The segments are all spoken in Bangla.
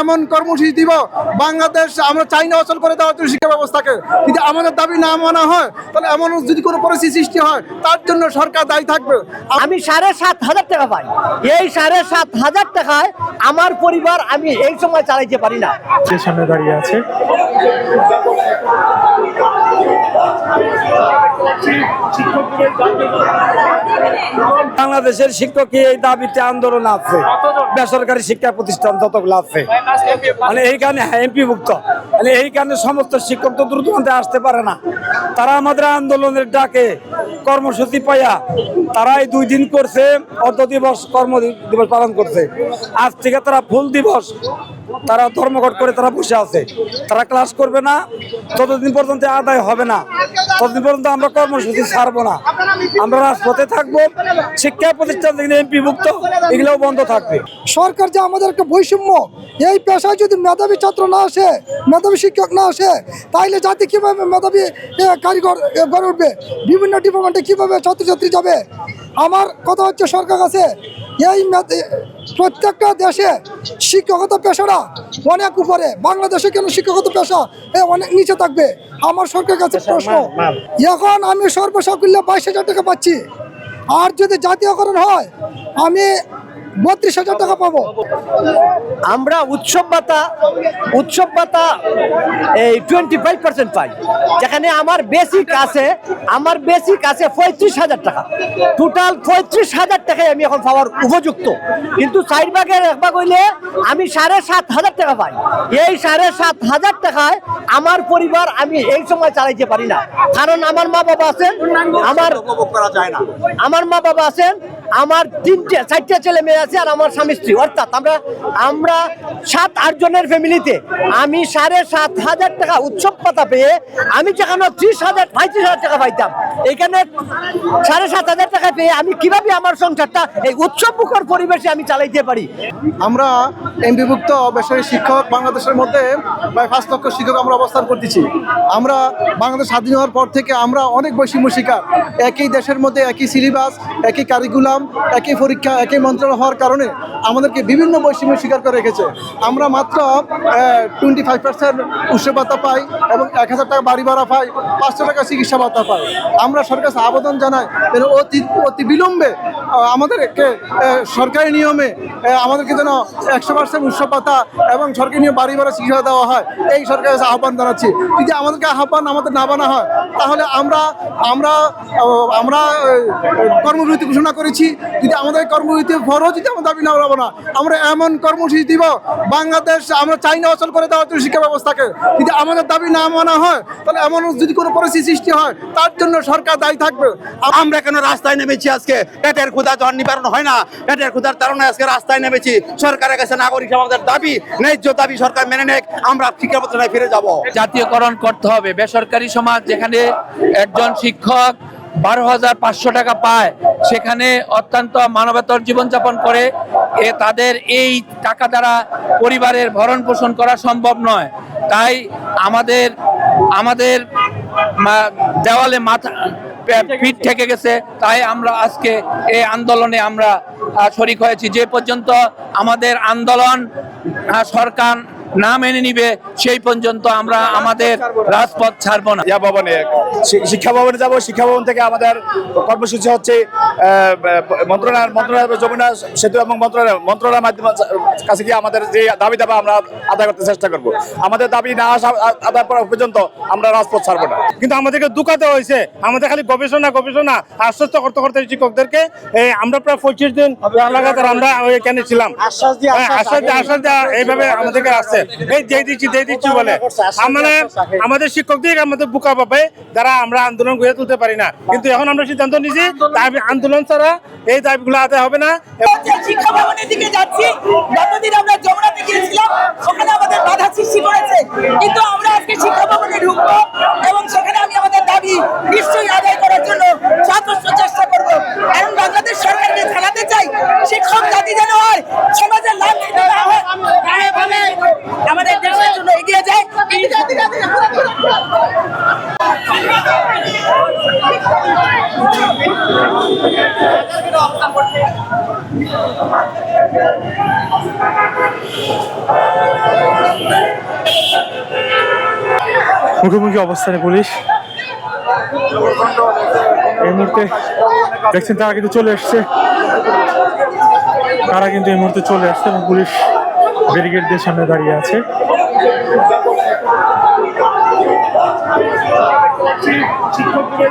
এমন কর্মসূচি দিব বাংলাদেশ আমরা চাই না অচল করে দেওয়ার জন্য শিক্ষা ব্যবস্থাকে। যদি আমাদের দাবি না মানা হয় তাহলে এমন যদি কোনো পরিস্থিতি সৃষ্টি হয় তার জন্য সরকার দায়ী থাকবে। আমি সাড়ে সাত হাজার টাকা পাই। এই সাড়ে সাত হাজার টাকায় আমার পরিবার আমি এই সময় চালাইতে পারি না। যে সামনে দাঁড়িয়ে আছে। বাংলাদেশের শিক্ষক এই দাবিতে আন্দোলন আছে বেসরকারি শিক্ষা প্রতিষ্ঠান যতগুলো আছে। মানে এমপি ভুক্ত মানে এই কারণে সমস্ত শিক্ষক তো দ্রুত আসতে পারে না। তারা আমাদের আন্দোলনের ডাকে কর্মসূচি পাইয়া তারাই দুই দিন করছে, অর্ধ দিবস কর্ম দিবস পালন করছে। আজ থেকে তারা ফুল দিবস তারা ধর্মঘট করে তারা বসে আছে। তারা ক্লাস করবে না ততদিন পর্যন্ত আদায় হবে না, ততদিন পর্যন্ত আমরা কর্মসূচি ছাড়বো না। আমরা রাজপথে থাকব, শিক্ষা প্রতিষ্ঠান যেগুলো এমপি মুক্ত এগুলোও বন্ধ থাকবে। সরকার যে আমাদের একটা বৈষম্য, এই পেশায় যদি মেধাবী ছাত্র না আসে, মেধাবী শিক্ষক না আসে, তাইলে জাতি কীভাবে মেধাবী কারিগর গড়ে উঠবে? বিভিন্ন ডিপার্টমেন্টে কীভাবে ছাত্রছাত্রী যাবে? আমার কথা হচ্ছে সরকার কাছে এই প্রত্যেকটা দেশে শিক্ষকতা পেশারা অনেক উপরে। বাংলাদেশে কেন শিক্ষকতা পেশা? এ অনেক নিচে থাকবে। আমার সরকারের কাছে প্রশ্ন। এখন আমি সর্বসাকুল্যে বাইশ হাজার টাকা পাচ্ছি। আর যদি জাতীয়করণ হয় আমি বত্রিশ হাজার টাকা পাবো। আমরা উৎসব ভাতা উৎসব ভাতা এই টোয়েন্টি ফাইভ পার্সেন্ট পাই। যেখানে আমার বেসিক আছে আমার বেসিক আছে পঁয়ত্রিশ হাজার টাকা। টোটাল পঁয়ত্রিশ হাজার টাকায় আমি এখন পাওয়ার উপযুক্ত। কিন্তু চার ভাগের এক ভাগ হইলে আমি সাড়ে সাত হাজার টাকা পাই। এই সাড়ে সাত হাজার টাকায় আমার পরিবার আমি এই সময় চালাইতে পারি না। কারণ আমার মা বাবা আছেন আমার আমার মা বাবা আছেন আমার তিনটে, চারটে ছেলে মেয়ে আছে আর আমার স্বামী স্ত্রী। অর্থাৎ আমরা আমরা সাত, আট জনের ফ্যামিলিতে আমি সাড়ে সাত হাজার টাকা উৎসব পাতা পেয়ে আমি যেখানে ত্রিশ হাজার, পঁয়ত্রিশ হাজার টাকা পাইতাম। এখানে সাড়ে সাত হাজার টাকা পেয়ে আমি কীভাবে আমার সংসারটা এই উৎসব মুখর পরিবেশে আমি চালাইতে পারি? আমরা এমপিভুক্ত বেসরকারি শিক্ষক বাংলাদেশের মধ্যে প্রায় পাঁচ লক্ষ শিক্ষক আমরা অবস্থান করতেছি। আমরা বাংলাদেশ স্বাধীন হওয়ার পর থেকে আমরা অনেক বৈষম্য শিকার। একই দেশের মধ্যে একই সিলেবাস একই কারিকুলাম একই পরীক্ষা, একই মন্ত্রণালয় হওয়ার কারণে আমাদেরকে বিভিন্ন বৈষম্য স্বীকার করে রেখেছে। আমরা মাত্র টোয়েন্টি ফাইভ পার্সেন্ট উৎসব ভাতা পাই এবং এক হাজার টাকা বাড়ি ভাড়া পাই, পাঁচশো টাকা চিকিৎসা ভাতা পাই। আমরা সরকার আবেদন জানাই যেন অতি অতি বিলম্বে আমাদেরকে সরকারি নিয়মে আমাদেরকে যেন একশো পার্সেন্ট উৎসব ভাতা এবং সরকারি নিয়ম বাড়ি ভাড়া চিকিৎসা দেওয়া হয়, এই সরকারের কাছে আহ্বান জানাচ্ছি। যদি আমাদেরকে আহ্বান আমাদের না বানা হয়, তাহলে আমরা আমরা আমরা কর্মবিরতি ঘোষণা করেছি। যদি আমাদের কর্মবিরতি পরও যদি আমরা দাবি না পাবো না আমরা এমন কর্মসূচি দিব বাংলাদেশ আমরা চাই না অচল করে দেওয়ার জন্য শিক্ষা ব্যবস্থাকে। যদি আমাদের দাবি না মানা হয় তাহলে এমন যদি কোনো পরিস্থিতি সৃষ্টি হয় তার জন্য সরকার দায়ী থাকবে। আমরা কেন রাস্তায় নেমেছি আজকে? পেটের ক্ষুধা যখন নিবারণ হয় না। পেটের ক্ষুধার কারণে আজকে রাস্তায় নেমেছি। সরকারের কাছে নাগরিক আমাদের দাবি ন্যায্য দাবি সরকার মেনে নেক আমরা শিক্ষা প্রতিষ্ঠানে ফিরে যাব। জাতীয়করণ করতে হবে। বেসরকারি সমাজ যেখানে একজন শিক্ষক বারো হাজার পাঁচশো টাকা পায়। সেখানে অত্যন্ত মানবতর জীবনযাপন করে। এ তাদের এই টাকা দ্বারা পরিবারের ভরণ পোষণ করা সম্ভব নয়। তাই আমাদের আমাদের দেওয়ালে মাথা পিঠ থেকে গেছে। তাই আমরা আজকে এই আন্দোলনে আমরা শরিক হয়েছি। যে পর্যন্ত আমাদের আন্দোলন সরকার না মেনে নিবে সেই পর্যন্ত আমরা আমাদের রাজপথ ছাড়বো না। ইয়া ভবনে শিক্ষা ভবনে যাব। শিক্ষা ভবন থেকে আমাদের কর্মসূচি হচ্ছে মন্ত্রণালয় মন্ত্রণালয় যমুনা সেতু এবং মন্ত্রণালয় মন্ত্রণালয়ের মাধ্যমে কাছে গিয়ে আমাদের যে দাবি দাবা আমরা আদায় করতে চেষ্টা করব। আমাদের দাবি না আসা আদায় করা পর্যন্ত আমরা রাজপথ ছাড়বো না। কিন্তু আমাদেরকে দুকাতে হয়েছে। আমাদের খালি গবেষণা গবেষণা। আশ্বস্ত করতে করতে শিক্ষকদেরকে আমরা প্রায় পঁচিশ দিন লাগাতার আমরা এখানে ছিলাম। আশ্বাস দিয়ে হ্যাঁ, আশ্বাস দিয়ে আশ্বাস দিয়ে এইভাবে আমাদেরকে আসছে এই দিয়ে দিচ্ছি দিয়ে দিচ্ছি বলে। আমরা আমাদের শিক্ষকদের আমাদের বুকা পাবে যারা আমরা আন্দোলন গড়ে তুলতে পারি না। কিন্তু এখন আমরা সিদ্ধান্ত নিয়েছি আন্দোলন ছাড়া এই দাবিগুলো আদায় হবে না। শিক্ষা ভবনের দিকে যাচ্ছি মুখোমুখি অবস্থানে পুলিশ। এই মুহূর্তে দেখছেন তারা কিন্তু চলে এসছে। তারা কিন্তু এই মুহূর্তে চলে আসছে এবং পুলিশ ব্যারিকেড দিয়ে সামনে দাঁড়িয়ে আছে। শিক্ষকদের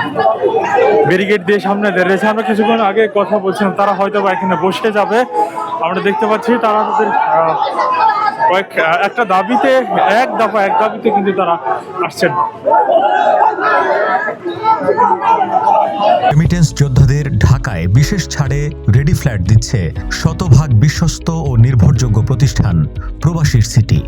ব্যারিকেড দিয়ে সামনে দাঁড়িয়েছে। আমরা কিছুক্ষণ আগে কথা বলছিলাম, তারা হয়তো বা এখানে বসে যাবে। আমরা দেখতে পাচ্ছি তারা তাদের কয়েক একটা দাবিতে, এক দফা এক দাবিতে কিন্তু তারা আসছেন। রেমিটেন্স যোদ্ধাদের ঢাকায় বিশেষ ছাড়ে রেডি ফ্ল্যাট দিচ্ছে শতভাগ বিশ্বস্ত ও নির্ভরযোগ্য প্রতিষ্ঠান প্রবাসীর সিটি।